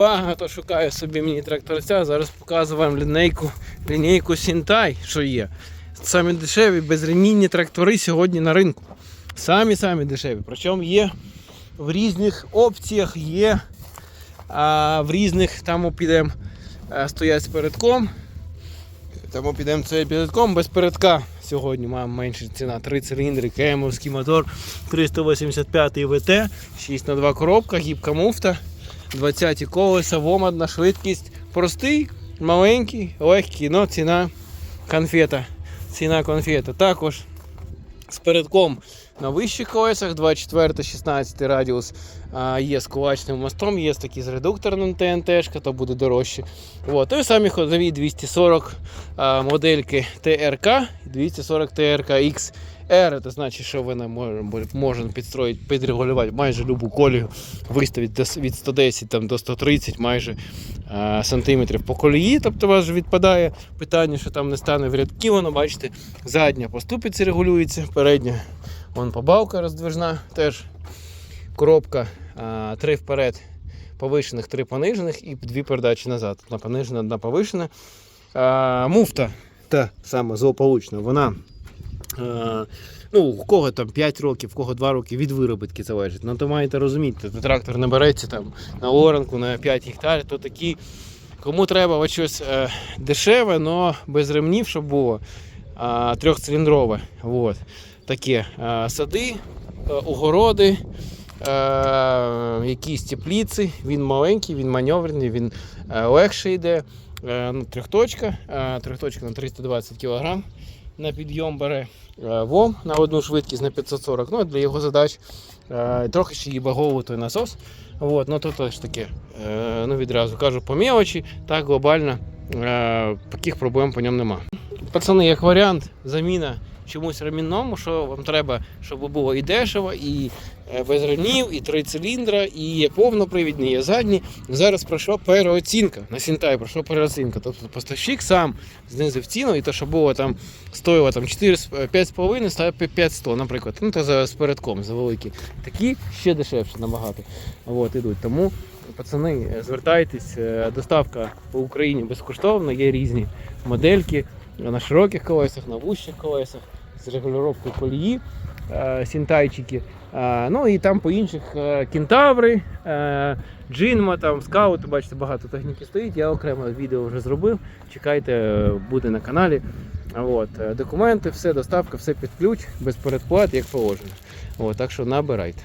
Багато шукаю собі міні-тракторця. Зараз показую вам лінейку, лінійку Сінтай, що є. Самі дешеві безремінні трактори сьогодні на ринку. Самі самі дешеві. Причому є в різних опціях, є а, в різних там підемо стоять з передком. Тому підемо це передком без передка. Сьогодні маємо менша ціна. 3 циліндри, кемовський мотор 385 ВТ, 6 на 2 коробка, гібка муфта, 20 колеса, вомадна швидкість. Простий, маленький, легкий, але ціна конфета. Ціна конфета. Також з передком на вищих колесах 24 16 радіус а, є з кулачним мостом, є такий з редукторним ТНТ, то буде дорожче. От. І самі ходові 240 а, модельки ТРК, 240 ТРК XR. Це значить, що вона може, підстроїти, підрегулювати майже любу колію, виставити від 110 там, до 130 майже а, сантиметрів по колії. Тобто у вас відпадає питання, що там не стане в рядки, воно бачите, задня по регулюється, передня вон побавка роздвижна теж. Коробка а, три вперед повишених, три понижених і дві передачі назад. Одна понижена, одна повишена. А, муфта та сама злополучна, вона. А, Ну, у кого там 5 років, у кого 2 роки від виробітки залежить. Ну, то маєте розуміти, то трактор не береться там на оранку на 5 гектарів, то такі, кому треба ось щось е, дешеве, але без ремнів, щоб було е, трьохциліндрове. Вот. Таке е, сади, е, огороди, е, якісь тепліці. Він маленький, він маневрений, він е, легше йде. Е, ну, трьохточка, е, трьохточка на 320 кг на підйом бере е, ВОМ на одну швидкість на 540. Ну, для його задач е, трохи ще баговий той насос. От, ну то теж таке. Е, ну, відразу кажу по мелочі, так глобально е, таких проблем по ньому нема. Пацани, як варіант, заміна чомусь ремінному, що вам треба, щоб було і дешево, і е, без ремнів, і три циліндра, і є повнопривідні, є задні. Зараз пройшла переоцінка. На Сінтай пройшла переоцінка. Тобто поставщик сам знизив ціну, і те, що було там, стоїло там 5,5, стає 500, наприклад. Ну, то за з передком, за великі. Такі ще дешевше набагато. От, ідуть. Тому, пацани, звертайтесь, е, доставка по Україні безкоштовна, є різні модельки на широких колесах, на вущих колесах, з регулювання колії, е, сінтайчики. Е, Ну і там по інших е, кентаври, джинма, там скаути, бачите, багато техніки стоїть. Я окремо відео вже зробив. Чекайте, буде на каналі. От, документи, все, доставка, все під ключ, без передплат, як положено. От, так що набирайте.